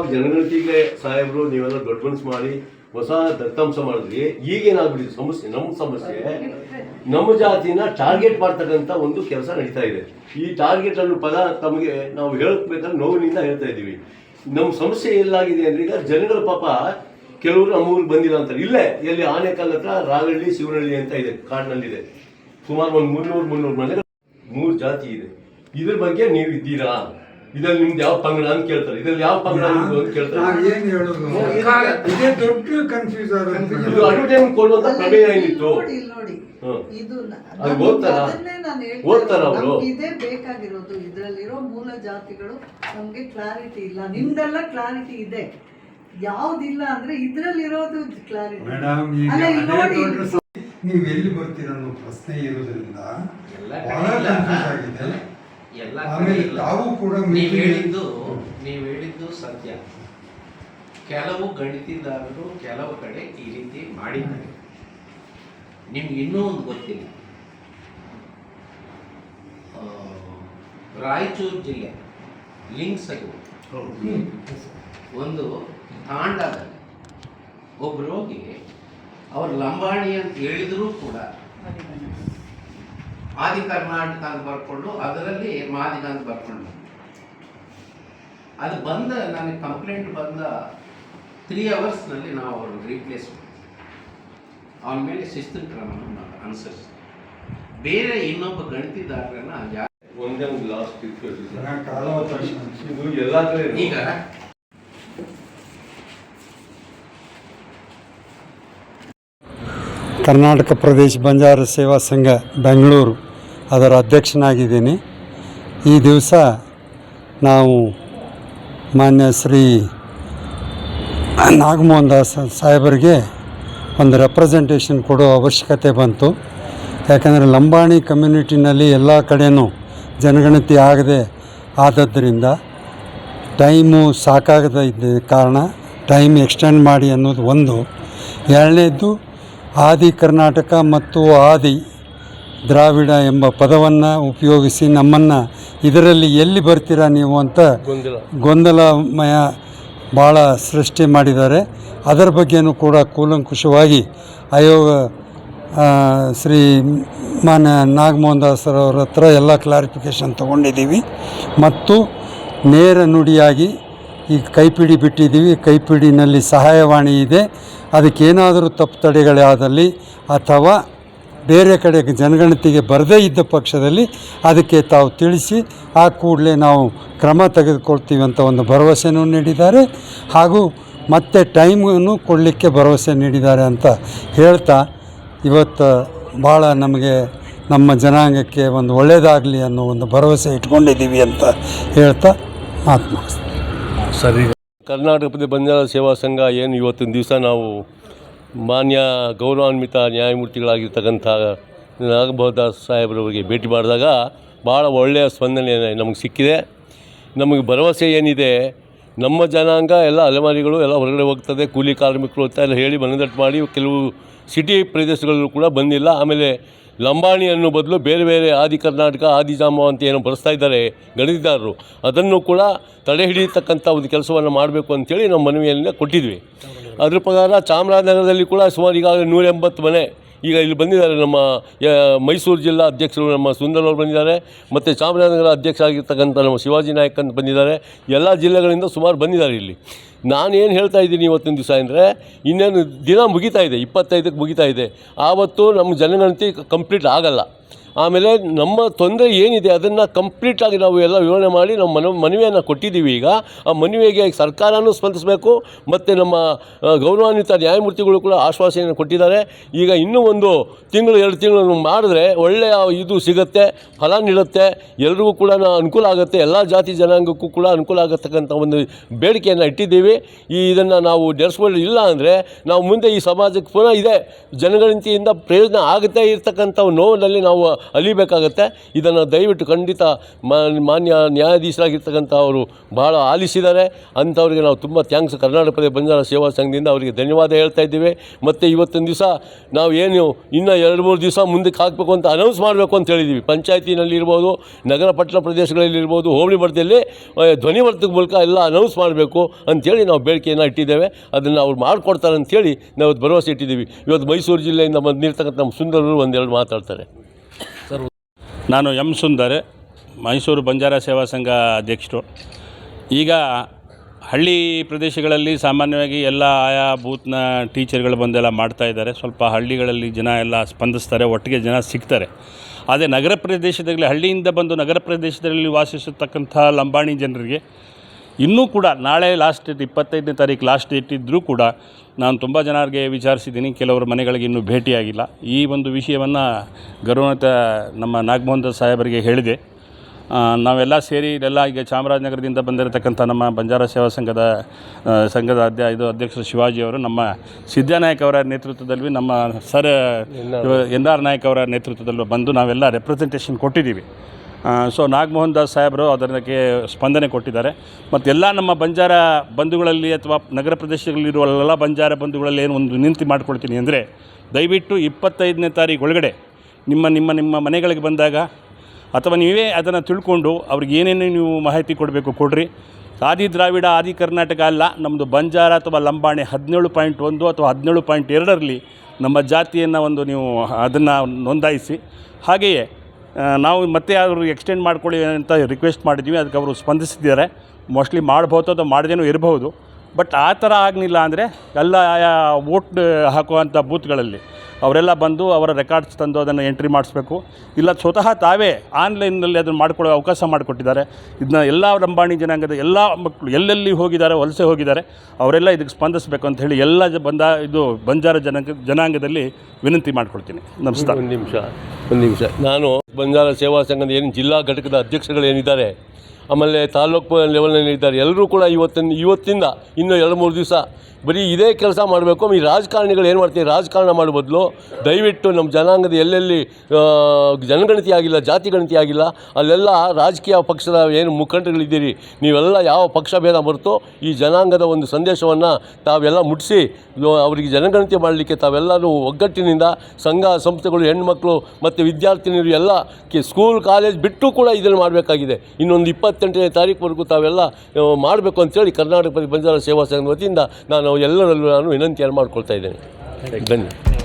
ಯಾವಾಗ ಜನಗಣತಿಗೆ ಸಾಹೇಬರು ನೀವೆಲ್ಲ ದೊಡ್ಡ ಮಾಡಿ ಹೊಸ ದತ್ತಾಂಶ ಮಾಡಿದ್ರಿ. ಈಗೇನಾಗ್ಬಿಟ್ಟಿದೆ ಸಮಸ್ಯೆ ನಮ್ಮ ಸಮಸ್ಯೆ ನಮ್ಮ ಜಾತಿನ ಟಾರ್ಗೆಟ್ ಮಾಡ್ತಕ್ಕಂಥ ಒಂದು ಕೆಲಸ ನಡೀತಾ ಇದೆ. ಈ ಟಾರ್ಗೆಟ್ ಅನ್ನು ಪದ ತಮಗೆ ನಾವು ಹೇಳಬೇಕಾದ್ರೆ ನೋವಿನಿಂದ ಹೇಳ್ತಾ ಇದ್ದೀವಿ. ನಮ್ಮ ಸಮಸ್ಯೆ ಎಲ್ಲಾಗಿದೆ ಅಂದ್ರೆ ಈಗ ಜನಗಳ ಪಾಪ ಕೆಲವರು ನಮ್ಮ ಊರಿಗೆ ಬಂದಿಲ್ಲ ಅಂತಾರೆ. ಇಲ್ಲೇ, ಎಲ್ಲಿ ಆನೆಕಲ್ ಹತ್ರ ರಾಗಳ್ಳಿ ಶಿವನಹಳ್ಳಿ ಅಂತ ಇದೆ, ಕಾಡಿನಲ್ಲಿದೆ. ಸುಮಾರು ಒಂದು ಮುನ್ನೂರು ಮುನ್ನೂರು ಮನೆಗಳು ಮೂರು ಜಾತಿ ಇದೆ. ಇದ್ರ ಬಗ್ಗೆ ನೀವು ಇದ್ದೀರಾ ಇದ್ರಲ್ಲಿ ನಿಮ್ದು ಯಾವ ಪಂಗಡ ಅಂತ ಕೇಳ್ತಾರೆ. ಇದ್ರಲ್ಲಿ ಯಾವ ಪಂಗಡ ನಿಮ್ದು ಅಂತ ಕೇಳ್ತಾರೆ. ನಾವ್ ಏನ್ ಹೇಳೋದು? ಇದೇ ದೊಡ್ಡ ಕನ್ಫ್ಯೂಸ್ ಇದು ಅಡ್ವರ್ಟೈಸ್ಮೆಂಟ್ ಕೊಡುವಂತ ಪ್ರಮೇಯ ಏನಿತ್ತು? ನೋಡಿ ಇಲ್ಲಿ ನೋಡಿ. ಹ್ಮ್. ಇದು ನ- ಅದು ನಮ್ಗೆ ಓದ್ತಾರಾ? ಅದನ್ನೇ ನಾನು ಹೇಳ್ತಾ ಓದ್ತಾರಾ ಇರೋದು. ಅವ್ರು? ನಮ್ಗೆ ಇದೇ ಬೇಕಾಗಿರೋದು. ಇದ್ರಲ್ಲಿರೋ ಮೂಲ ಜಾತಿಗಳು ನಮ್ಗೆ ಕ್ಲಾರಿಟಿ ಇಲ್ಲ. ನಿಮ್ದೆಲ್ಲ ಕ್ಲಾರಿಟಿ ಇದೆ. ಯಾವ್ದಿಲ್ಲ ಅಂದ್ರೆ ಇದ್ರಲ್ಲಿರೋದು ಕ್ಲಾರಿಟಿ ಮೇಡಮ್ ಈಗ ಅಲ್ಲ ಇಲ್ಲಿ ಅದೇ ನೋಡಿ. ದೊಡ್ಡ ಸ- ನೀವು ಎಲ್ಲಿ ಬರ್ತೀರ ಅನ್ನೋ ಪ್ರಶ್ನೆ ಇರೋದ್ರಿಂದ ಎಲ್ಲ ಬಹಳ ಕನ್ಫ್ಯೂಸ್ ಆಗಿದೆ. ಎಲ್ಲ ಆಮೇಲೆ ತಾವು ಕೂಡ ನೀವು ಹೇಳಿದ್ದು ನೀವು ಹೇಳಿದ್ದು ಸತ್ಯ. ಕೆಲವು ಗಣಿತದಾರರು ಕೆಲವು ಕಡೆ ಈ ರೀತಿ ಮಾಡಿದ್ದಾರೆ. ನಿಮ್ಗೆ ಇನ್ನೂ ಒಂದು ಗೊತ್ತಿಲ್ಲ. ಆ, ರಾಯಚೂರು ಜಿಲ್ಲೆ ಲಿಂಗ್ಸಗು ಒಂದು ತಾಂಡದಲ್ಲಿ ಒಬ್ಬ ಹೋಗಿ ಅವ್ರು ಲಂಬಾಣಿ ಅಂತ ಹೇಳಿದರೂ ಕೂಡ ಆದಿ ಕರ್ನಾಟಕ ಅಂತ ಬರ್ಕೊಂಡು ಅದರಲ್ಲಿ ಮಾದಿಗ ಅಂತ ಬರ್ಕೊಂಡು. ಅದು ಬಂದ ನನಗೆ ಕಂಪ್ಲೇಂಟ್ ಬಂದ ತ್ರೀ ಅವರ್ಸ್ನಲ್ಲಿ ನಾವು ಅವ್ರನ್ನ ರೀಪ್ಲೇಸ್ ಮಾಡಿದ್ವಿ. ಅವನ ಮೇಲೆ ಶಿಸ್ತಿನ ಕ್ರಮವನ್ನು ನಾವು ಅನುಸರಿಸ್ತೀವಿ ಬೇರೆ ಇನ್ನೊಬ್ಬ ಗಣಿತಿದಾರರನ್ನ ಒಂದೇ ಒಂದು ಲಾಸ್ಟ್ ಇದು ಎಲ್ಲಾ ಈಗ ಕರ್ನಾಟಕ ಪ್ರದೇಶ ಬಂಜಾರ ಸೇವಾ ಸಂಘ ಬೆಂಗಳೂರು. ಅದರ ಅಧ್ಯಕ್ಷನಾಗಿದ್ದೀನಿ. ಈ ದಿವಸ ನಾವು ಮಾನ್ಯ ಶ್ರೀ ನಾಗಮೋಹನ್ ದಾಸ್ ಸಾಹೇಬರಿಗೆ ಒಂದು ರೆಪ್ರೆಸೆಂಟೇಷನ್ ಕೊಡೋ ಅವಶ್ಯಕತೆ ಬಂತು. ಯಾಕಂದರೆ ಲಂಬಾಣಿ ಕಮ್ಯುನಿಟಿನಲ್ಲಿ ಎಲ್ಲ ಕಡೆಯೂ ಜನಗಣತಿ ಆಗದೆ ಆದದ್ದರಿಂದ ಟೈಮು ಸಾಕಾಗದ ಇದ್ದ ಕಾರಣ ಟೈಮ್ ಎಕ್ಸ್ಟೆಂಡ್ ಮಾಡಿ ಅನ್ನೋದು ಒಂದು. ಎರಡನೇದ್ದು, ಆದಿ ಕರ್ನಾಟಕ ಮತ್ತು ಆದಿ ದ್ರಾವಿಡ ಎಂಬ ಪದವನ್ನು ಉಪಯೋಗಿಸಿ ನಮ್ಮನ್ನು ಇದರಲ್ಲಿ ಎಲ್ಲಿ ಬರ್ತೀರಾ ನೀವು ಅಂತ ಗೊಂದಲಮಯ ಭಾಳ ಸೃಷ್ಟಿ ಮಾಡಿದ್ದಾರೆ. ಅದರ ಬಗ್ಗೆನೂ ಕೂಡ ಕೂಲಂಕುಷವಾಗಿ ಆಯೋಗ ಶ್ರೀ ಮಾನ ನಾಗಮೋಹನ್ ದಾಸರವ್ರ ಹತ್ರ ಎಲ್ಲ ಕ್ಲಾರಿಫಿಕೇಷನ್ ತೊಗೊಂಡಿದ್ದೀವಿ. ಮತ್ತು ನೇರ ನುಡಿಯಾಗಿ ಈ ಕೈಪಿಡಿ ಬಿಟ್ಟಿದ್ದೀವಿ. ಕೈಪಿಡಿನಲ್ಲಿ ಸಹಾಯವಾಣಿ ಇದೆ. ಅದಕ್ಕೇನಾದರೂ ತಪ್ಪು ತಡೆಗಳಾದಲ್ಲಿ ಅಥವಾ ಬೇರೆ ಕಡೆ ಜನಗಣತಿಗೆ ಬರದೇ ಇದ್ದ ಪಕ್ಷದಲ್ಲಿ ಅದಕ್ಕೆ ತಾವು ತಿಳಿಸಿ, ಆ ಕೂಡಲೇ ನಾವು ಕ್ರಮ ತೆಗೆದುಕೊಳ್ತೀವಿ ಅಂತ ಒಂದು ಭರವಸೆಯನ್ನು ನೀಡಿದ್ದಾರೆ. ಹಾಗೂ ಮತ್ತೆ ಟೈಮನ್ನು ಕೊಡಲಿಕ್ಕೆ ಭರವಸೆ ನೀಡಿದ್ದಾರೆ ಅಂತ ಹೇಳ್ತಾ, ಇವತ್ತು ಭಾಳ ನಮಗೆ ನಮ್ಮ ಜನಾಂಗಕ್ಕೆ ಒಂದು ಒಳ್ಳೆಯದಾಗಲಿ ಅನ್ನೋ ಒಂದು ಭರವಸೆ ಇಟ್ಕೊಂಡಿದ್ದೀವಿ ಅಂತ ಹೇಳ್ತಾ, ಮಾತು ಸರಿ. ಕರ್ನಾಟಕ ಪ್ರದೇಶ ಬಂಜಾರ ಸೇವಾ ಸಂಘ ಏನು ಇವತ್ತಿನ ದಿವಸ ನಾವು ಮಾನ್ಯ ಗೌರವಾನ್ವಿತ ನ್ಯಾಯಮೂರ್ತಿಗಳಾಗಿರ್ತಕ್ಕಂಥ ನಾಗಬಹುದಾಸ್ ಸಾಹೇಬ್ರವರಿಗೆ ಭೇಟಿ ಮಾಡಿದಾಗ ಭಾಳ ಒಳ್ಳೆಯ ಸ್ಪಂದನೆ ನಮಗೆ ಸಿಕ್ಕಿದೆ. ನಮಗೆ ಭರವಸೆ ಏನಿದೆ, ನಮ್ಮ ಜನಾಂಗ ಎಲ್ಲ ಅಲೆಮಾರಿಗಳು ಎಲ್ಲ ಹೊರಗಡೆ ಹೋಗ್ತದೆ, ಕೂಲಿ ಕಾರ್ಮಿಕರು ಅಂತ ಎಲ್ಲ ಹೇಳಿ ಮನದಟ್ಟು ಮಾಡಿ, ಕೆಲವು ಸಿಟಿ ಪ್ರದೇಶಗಳಲ್ಲೂ ಕೂಡ ಬಂದಿಲ್ಲ. ಆಮೇಲೆ ಲಂಬಾಣಿ ಅನ್ನೋ ಬದಲು ಬೇರೆ ಬೇರೆ ಆದಿ ಕರ್ನಾಟಕ ಆದಿಜಾಮ ಅಂತ ಏನೋ ಬಳಸ್ತಾ ಇದ್ದಾರೆ ಗಣಿತದಾರರು ಅದನ್ನು ಕೂಡ ತಡೆ ಹಿಡಿಯತಕ್ಕಂಥ ಒಂದು ಕೆಲಸವನ್ನು ಮಾಡಬೇಕು ಅಂತೇಳಿ ನಮ್ಮ ಮನವಿಯನ್ನು ಕೊಟ್ಟಿದ್ವಿ. ಅದ್ರ ಪ್ರಕಾರ ಚಾಮರಾಜನಗರದಲ್ಲಿ ಕೂಡ ಸುಮಾರು ಈಗಾಗಲೇ ನೂರ ಎಂಬತ್ತು ಮನೆ ಈಗ ಇಲ್ಲಿ ಬಂದಿದ್ದಾರೆ ನಮ್ಮ ಮೈಸೂರು ಜಿಲ್ಲಾ ಅಧ್ಯಕ್ಷರು ನಮ್ಮ ಸುಂದರ್ ಅವರು ಬಂದಿದ್ದಾರೆ, ಮತ್ತು ಚಾಮರಾಜನಗರ ಅಧ್ಯಕ್ಷ ಆಗಿರ್ತಕ್ಕಂಥ ನಮ್ಮ ಶಿವಾಜಿ ನಾಯಕ್ ಅಂತ ಬಂದಿದ್ದಾರೆ, ಎಲ್ಲ ಜಿಲ್ಲೆಗಳಿಂದ ಸುಮಾರು ಬಂದಿದ್ದಾರೆ ಇಲ್ಲಿ. ನಾನು ಏನು ಹೇಳ್ತಾ ಇದ್ದೀನಿ ಇವತ್ತಿನ ದಿವಸ ಅಂದರೆ, ಇನ್ನೇನು ದಿನ ಮುಗಿತಾ ಇದೆ, ಇಪ್ಪತ್ತೈದಕ್ಕೆ ಮುಗಿತಾ ಇದೆ. ಆವತ್ತು ನಮ್ಮ ಜನಗಣತಿ ಕಂಪ್ಲೀಟ್ ಆಗಲ್ಲ. ಆಮೇಲೆ ನಮ್ಮ ತೊಂದರೆ ಏನಿದೆ, ಅದನ್ನು ಕಂಪ್ಲೀಟಾಗಿ ನಾವು ಎಲ್ಲ ವಿವರಣೆ ಮಾಡಿ ನಮ್ಮ ಮನ ಮನವಿಯನ್ನು ಕೊಟ್ಟಿದ್ದೀವಿ ಈಗ. ಆ ಮನವಿಗೆ ಸರ್ಕಾರನೂ ಸ್ಪಂದಿಸಬೇಕು, ಮತ್ತು ನಮ್ಮ ಗೌರವಾನ್ವಿತ ನ್ಯಾಯಮೂರ್ತಿಗಳು ಕೂಡ ಆಶ್ವಾಸನೆಯನ್ನು ಕೊಟ್ಟಿದ್ದಾರೆ. ಈಗ ಇನ್ನೂ ಒಂದು ತಿಂಗಳು, ಎರಡು ತಿಂಗಳು ಮಾಡಿದ್ರೆ ಒಳ್ಳೆಯ ಇದು ಸಿಗುತ್ತೆ, ಫಲ ನೀಡುತ್ತೆ, ಎಲ್ರಿಗೂ ಕೂಡ ಅನುಕೂಲ ಆಗುತ್ತೆ, ಎಲ್ಲ ಜಾತಿ ಜನಾಂಗಕ್ಕೂ ಕೂಡ ಅನುಕೂಲ ಆಗತಕ್ಕಂಥ ಒಂದು ಬೇಡಿಕೆಯನ್ನು ಇಟ್ಟಿದ್ದೀವಿ. ಈ ಇದನ್ನು ನಾವು ಇಲ್ಲ ಅಂದರೆ ನಾವು ಮುಂದೆ ಈ ಸಮಾಜಕ್ಕೆ ಪುನಃ ಇದೆ ಜನಗಣತಿಯಿಂದ ಪ್ರಯೋಜನ ಆಗುತ್ತೆ ಇರತಕ್ಕಂಥ ನೋವಿನಲ್ಲಿ ನಾವು ಅಲಿಬೇಕಾಗತ್ತೆ. ಇದನ್ನು ದಯವಿಟ್ಟು ಖಂಡಿತ ಮಾನ್ಯ ನ್ಯಾಯಾಧೀಶರಾಗಿರ್ತಕ್ಕಂಥ ಅವರು ಭಾಳ ಆಲಿಸಿದ್ದಾರೆ. ಅಂಥವ್ರಿಗೆ ನಾವು ತುಂಬ ಥ್ಯಾಂಕ್ಸ್. ಕರ್ನಾಟಕ ಪ್ರದೇಶ ಬಂಜಾರ ಸೇವಾ ಸಂಘದಿಂದ ಅವರಿಗೆ ಧನ್ಯವಾದ ಹೇಳ್ತಾ ಇದ್ದೀವಿ. ಮತ್ತು ಇವತ್ತೊಂದು ದಿವಸ ನಾವು ಏನು ಇನ್ನೂ ಎರಡು, ಮೂರು ದಿವಸ ಮುಂದಕ್ಕೆ ಹಾಕಬೇಕು ಅಂತ ಅನೌನ್ಸ್ ಮಾಡಬೇಕು ಅಂತ ಹೇಳಿದ್ದೀವಿ. ಪಂಚಾಯತಿನಲ್ಲಿ ಇರ್ಬೋದು, ನಗರ ಪಟ್ಟಣ ಪ್ರದೇಶಗಳಲ್ಲಿ ಇರ್ಬೋದು, ಹೋಬಳಿ ಮಟ್ಟದಲ್ಲಿ ಧ್ವನಿವರ್ತಕ ಮೂಲಕ ಎಲ್ಲ ಅನೌನ್ಸ್ ಮಾಡಬೇಕು ಅಂಥೇಳಿ ನಾವು ಬೇಡಿಕೆಯನ್ನು ಇಟ್ಟಿದ್ದೇವೆ. ಅದನ್ನು ಅವ್ರು ಮಾಡಿಕೊಡ್ತಾರೆ ಅಂಥೇಳಿ ನಾವು ಭರವಸೆ ಇಟ್ಟಿದ್ದೀವಿ. ಇವತ್ತು ಮೈಸೂರು ಜಿಲ್ಲೆಯಿಂದ ಬಂದಿರ್ತಕ್ಕಂಥ ನಮ್ಮ ಸುಂದರರು ಒಂದೆರಡು ಮಾತಾಡ್ತಾರೆ. ನಾನು ಎಂ ಸುಂದರ್, ಮೈಸೂರು ಬಂಜಾರ ಸೇವಾ ಸಂಘ ಅಧ್ಯಕ್ಷರು. ಈಗ ಹಳ್ಳಿ ಪ್ರದೇಶಗಳಲ್ಲಿ ಸಾಮಾನ್ಯವಾಗಿ ಎಲ್ಲ ಆಯಾ ಬೂತ್ನ ಟೀಚರ್ಗಳು ಬಂದೆಲ್ಲ ಮಾಡ್ತಾ ಇದ್ದಾರೆ. ಸ್ವಲ್ಪ ಹಳ್ಳಿಗಳಲ್ಲಿ ಜನ ಎಲ್ಲ ಸ್ಪಂದಿಸ್ತಾರೆ, ಒಟ್ಟಿಗೆ ಜನ ಸಿಗ್ತಾರೆ. ಆದರೆ ನಗರ ಪ್ರದೇಶದಲ್ಲಿ, ಹಳ್ಳಿಯಿಂದ ಬಂದು ನಗರ ಪ್ರದೇಶದಲ್ಲಿ ವಾಸಿಸತಕ್ಕಂಥ ಲಂಬಾಣಿ ಜನರಿಗೆ ಇನ್ನೂ ಕೂಡ ನಾಳೆ ಲಾಸ್ಟ್ ಡೇಟ್ ಇಪ್ಪತ್ತೈದನೇ ತಾರೀಕು ಲಾಸ್ಟ್ ಡೇಟ್ ಇದ್ದರೂ ಕೂಡ ನಾನು ತುಂಬ ಜನರಿಗೆ ವಿಚಾರಿಸಿದ್ದೀನಿ. ಕೆಲವರು ಮನೆಗಳಿಗೆ ಇನ್ನೂ ಭೇಟಿಯಾಗಿಲ್ಲ. ಈ ಒಂದು ವಿಷಯವನ್ನು ಗೌರವಯುತ ನಮ್ಮ ನಾಗಮೋಹನ್ ದಾಸ್ ಸಾಹೇಬರಿಗೆ ಹೇಳಿದೆ. ನಾವೆಲ್ಲ ಸೇರಿ ಇದೆಲ್ಲ ಈಗ ಚಾಮರಾಜನಗರದಿಂದ ಬಂದಿರತಕ್ಕಂಥ ನಮ್ಮ ಬಂಜಾರ ಸೇವಾ ಸಂಘದ ಸಂಘದ ಅಧ್ಯ ಇದು ಅಧ್ಯಕ್ಷರು ಶಿವಾಜಿ ಅವರು ನಮ್ಮ ಸಿದ್ದನಾಯಕ್ ಅವರ ನೇತೃತ್ವದಲ್ಲಿ ನಮ್ಮ ಸರ್ ಎನ್ ಆರ್ ನಾಯಕ್ ಅವರ ನೇತೃತ್ವದಲ್ಲಿ ಬಂದು ನಾವೆಲ್ಲ ರೆಪ್ರೆಸೆಂಟೇಷನ್ ಕೊಟ್ಟಿದ್ದೀವಿ. ಸೊ ನಾಗಮೋಹನ್ ದಾಸ್ ಸಾಹೇಬರು ಅದಕ್ಕೆ ಸ್ಪಂದನೆ ಕೊಟ್ಟಿದ್ದಾರೆ. ಮತ್ತು ಎಲ್ಲ ನಮ್ಮ ಬಂಜಾರ ಬಂಧುಗಳಲ್ಲಿ ಅಥವಾ ನಗರ ಪ್ರದೇಶಗಳಲ್ಲಿರುವ ಎಲ್ಲ ಬಂಜಾರ ಬಂಧುಗಳಲ್ಲಿ ಏನು ಒಂದು ವಿನಂತಿ ಮಾಡ್ಕೊಳ್ತೀನಿ ಅಂದರೆ, ದಯವಿಟ್ಟು ಇಪ್ಪತ್ತೈದನೇ ತಾರೀಕು ಒಳಗಡೆ ನಿಮ್ಮ ನಿಮ್ಮ ನಿಮ್ಮ ಮನೆಗಳಿಗೆ ಬಂದಾಗ ಅಥವಾ ನೀವೇ ಅದನ್ನು ತಿಳ್ಕೊಂಡು ಅವ್ರಿಗೆ ಏನೇನು ನೀವು ಮಾಹಿತಿ ಕೊಡಬೇಕು ಕೊಡ್ರಿ. ಆದಿ ದ್ರಾವಿಡ, ಆದಿ ಕರ್ನಾಟಕ ಅಲ್ಲ ನಮ್ಮದು ಬಂಜಾರ ಅಥವಾ ಲಂಬಾಣಿ ಹದಿನೇಳು ಪಾಯಿಂಟ್ ಒಂದು ಅಥವಾ ಹದಿನೇಳು ಪಾಯಿಂಟ್ ಎರಡರಲ್ಲಿ ನಮ್ಮ ಜಾತಿಯನ್ನು ಒಂದು ನೀವು ಅದನ್ನು ನೋಂದಾಯಿಸಿ. ಹಾಗೆಯೇ ನಾವು ಮತ್ತೆ ಅವರು ಎಕ್ಸ್ಟೆಂಡ್ ಮಾಡ್ಕೊಳ್ಳಿ ಅಂತ ರಿಕ್ವೆಸ್ಟ್ ಮಾಡಿದ್ವಿ ಅದಕ್ಕೆ ಅವರು ಸ್ಪಂದಿಸಿದ್ದಾರೆ. ಮೋಸ್ಟ್ಲಿ ಮಾಡ್ಬೋದು ಅಥವಾ ಮಾಡದೇನೂ ಇರಬಹುದು ಬಟ್ ಆ ಥರ ಆಗಲಿಲ್ಲ ಅಂದರೆ ಎಲ್ಲ ವೋಟ್ ಹಾಕುವಂಥ ಬೂತ್ಗಳಲ್ಲಿ ಅವರೆಲ್ಲ ಬಂದು ಅವರ ರೆಕಾರ್ಡ್ಸ್ ತಂದು ಅದನ್ನು ಎಂಟ್ರಿ ಮಾಡಿಸ್ಬೇಕು. ಇಲ್ಲ ಸ್ವತಃ ತಾವೇ ಆನ್ಲೈನ್ನಲ್ಲಿ ಅದನ್ನು ಮಾಡ್ಕೊಳ್ಳೋ ಅವಕಾಶ ಮಾಡಿಕೊಟ್ಟಿದ್ದಾರೆ. ಇದನ್ನ ಎಲ್ಲ ಲಂಬಾಣಿ ಜನಾಂಗದ ಎಲ್ಲ ಮಕ್ಕಳು ಎಲ್ಲೆಲ್ಲಿ ಹೋಗಿದ್ದಾರೆ, ವಲಸೆ ಹೋಗಿದ್ದಾರೆ, ಅವರೆಲ್ಲ ಇದಕ್ಕೆ ಸ್ಪಂದಿಸಬೇಕು ಅಂತ ಹೇಳಿ ಎಲ್ಲ ಬಂದ ಇದು ಬಂಜಾರ ಜನಾಂಗ, ಜನಾಂಗದಲ್ಲಿ ವಿನಂತಿ ಮಾಡ್ಕೊಳ್ತೀನಿ. ನಮಸ್ಕಾರ. ಒಂದು ನಿಮಿಷ ಒಂದು ನಿಮಿಷ. ನಾನು ಬಂಜಾರ ಸೇವಾ ಸಂಘದ ಏನು ಜಿಲ್ಲಾ ಘಟಕದ ಅಧ್ಯಕ್ಷರುಗಳು ಏನಿದ್ದಾರೆ, ಆಮೇಲೆ ತಾಲೂಕು ಲೆವೆಲ್ನಲ್ಲಿ ಇದ್ದಾರೆ ಎಲ್ಲರೂ ಕೂಡ ಇವತ್ತಿನ, ಇವತ್ತಿಂದ ಇನ್ನೂ ಎರಡು ಮೂರು ದಿವಸ ಬರೀ ಇದೇ ಕೆಲಸ ಮಾಡಬೇಕು. ಈ ರಾಜಕಾರಣಿಗಳು ಏನು ಮಾಡ್ತೀವಿ ರಾಜಕಾರಣ ಮಾಡೋ ಬದಲು ದಯವಿಟ್ಟು ನಮ್ಮ ಜನಾಂಗದ ಎಲ್ಲೆಲ್ಲಿ ಜನಗಣತಿ ಆಗಿಲ್ಲ, ಜಾತಿ ಗಣತಿ ಆಗಿಲ್ಲ, ಅಲ್ಲೆಲ್ಲ ರಾಜಕೀಯ ಪಕ್ಷದ ಏನು ಮುಖಂಡರುಗಳಿದ್ದೀರಿ, ನೀವೆಲ್ಲ ಯಾವ ಪಕ್ಷ ಭೇದ ಮರೆತು ಈ ಜನಾಂಗದ ಒಂದು ಸಂದೇಶವನ್ನು ತಾವೆಲ್ಲ ಮುಟ್ಟಿಸಿ ಅವರಿಗೆ ಜನಗಣತಿ ಮಾಡಲಿಕ್ಕೆ ತಾವೆಲ್ಲರೂ ಒಗ್ಗಟ್ಟಿನಿಂದ ಸಂಘ ಸಂಸ್ಥೆಗಳು, ಹೆಣ್ಮಕ್ಳು ಮತ್ತು ವಿದ್ಯಾರ್ಥಿನಿಯರು ಎಲ್ಲ ಸ್ಕೂಲ್, ಕಾಲೇಜ್ ಬಿಟ್ಟು ಕೂಡ ಇದನ್ನು ಮಾಡಬೇಕಾಗಿದೆ. ಇನ್ನೊಂದು ಇಪ್ಪತ್ತೆಂಟನೇ ತಾರೀಕುವರೆಗೂ ತಾವೆಲ್ಲ ಮಾಡಬೇಕು ಅಂತೇಳಿ ಕರ್ನಾಟಕ ಬಂಜಾರ ಸೇವಾ ಸಂಘದ ವತಿಯಿಂದ ನಾನು ಎಲ್ಲರಲ್ಲೂ ನಾನು ವಿನಂತಿಯನ್ನು ಮಾಡ್ಕೊಳ್ತಾ ಇದ್ದೇನೆ. ಧನ್ಯ